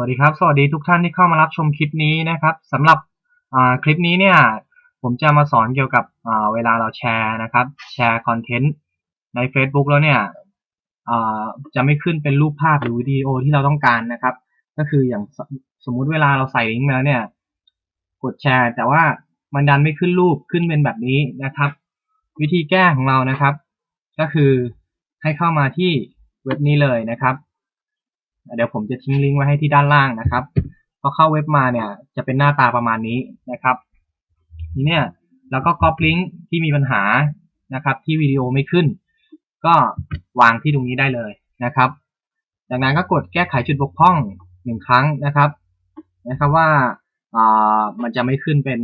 วัสดีครับ สวัสดีทุกท่านที่เข้ามารับชมคลิปนี้นะครับสำหรับคลิปนี้เนี่ยผมจะมาสอนเกี่ยวกับเวลาเราแชร์นะครับ แชร์คอนเทนต์ใน Facebook แล้วเนี่ยจะไม่ขึ้นเป็นรูปภาพหรือวิดีโอที่เราต้องการนะครับ ก็คืออย่างสสมมุติเวลาเราใส่ลิงก์มาแล้วเนี่ยกดแชร์ แต่ว่ามันดันไม่ขึ้นรูปขึ้นเป็นแบบนี้นะครับ วิธีแก้ของเรานะครับ ก็คือให้เข้ามาที่เว็บนี้เลยนะครับ เดี๋ยวผมจะทิ้งลิงก์ไว้ให้ที่ด้านล่างนะครับพอเข้าเว็บมาเนี่ย จะเป็นหน้าตาประมาณนี้นะครับทีเนี้ยแล้วก็ก๊อปลิงก์ที่มีปัญหานะครับ ที่วิดีโอไม่ขึ้น ก็วางที่ตรงนี้ได้เลยนะครับ จากนั้นก็กดแก้ไขจุดบกพร่องหนึ่งครั้งนะครับนะครับว่าอ่ามันจะไม่ขึ้นเป็น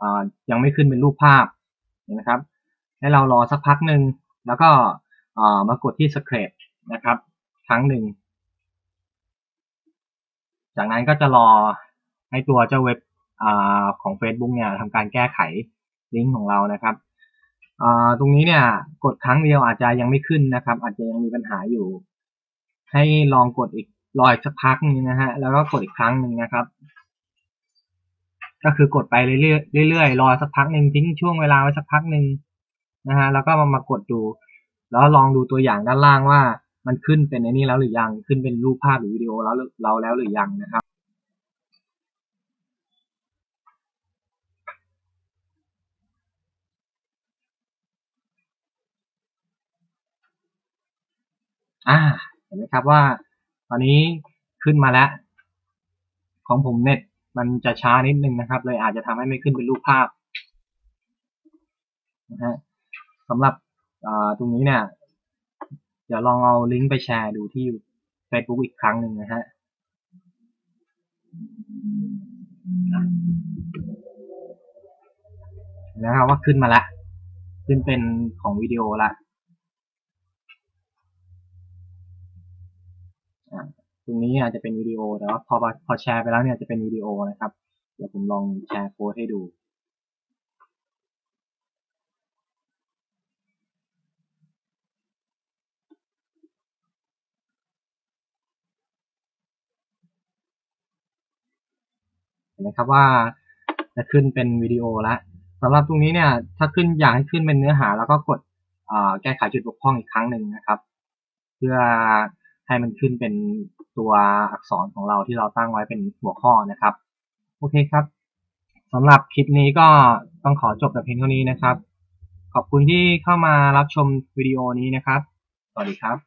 อ่ายังไม่ขึ้นเป็นรูปภาพนะครับ ให้เรารอสักพักหนึ่งแล้วก็อ่ามากดที่ s c r a p นะครับ ครั้งหนึ่ง จากนั้นก็จะรอให้ตัวเจ้าเว็บอของ Facebook เนี่ยทำการแก้ไขลิงก์ของเรานะครับตรงนี้เนี่ยกดครั้งเดียวอาจจะยังไม่ขึ้นนะครับ อาจจะยังมีปัญหาอยู่ ให้ลองกดอีกรออีกสักพักนึงนะฮะแล้วก็กดอีกครั้งหนึ่งนะครับ ก็คือกดไปเรื่อยๆเรื่อยๆรอสักพักหนึ่งทิ้งช่วงเวลาไว้สักพักหนึ่งนะฮะแล้วก็มามากดดู แล้วลองดูตัวอย่างด้านล่างว่า มันขึ้นเป็นไอ้นี่แล้วหรือยัง ขึ้นเป็นรูปภาพหรือวิดีโอแล้วเราแล้วหรือยังนะครับ อ่า เห็นไหมครับว่า ตอนนี้ขึ้นมาแล้ว ของผมเน็ตมันจะช้านิดนึงนะครับ เลยอาจจะทำให้ไม่ขึ้นเป็นรูปภาพนะฮะสำหรับตรงนี้เนี่ย ดี๋ยวลองเอาลิงก์ไปแชร์ดูที่ Facebook อีกครั้งหนึ่งนะฮะนะครับว่าขึ้นมาล้วขึ้นเป็นของวิดีโอละตรงนี้อาจจะเป็นวิดีโอแต่ว่าพอพอแชร์ไปแล้วเนี่ยจะเป็นวิดีโอนะครับ เดี๋ยวผมลองแชร์โค้ดให้ดู นไหมครับว่าจะขึ้นเป็นวิดีโอแล้วสำหรับตรงนี้เนี่ย ถ้าขึ้นอยากให้ขึ้นเป็นเนื้อหา แล้วก็กดแก้ไขจุดบกพร่องอีกครั้งหนึ่งนะครับ เพื่อให้มันขึ้นเป็นตัวอักษรของเราที่เราตั้งไว้เป็นหัวข้อนะครับ โอเคครับสำหรับคลิปนี้ก็ต้องขอจบแต่เพียงเท่านี้นะครับ ขอบคุณที่เข้ามารับชมวิดีโอนี้นะครับ สวัสดีครับ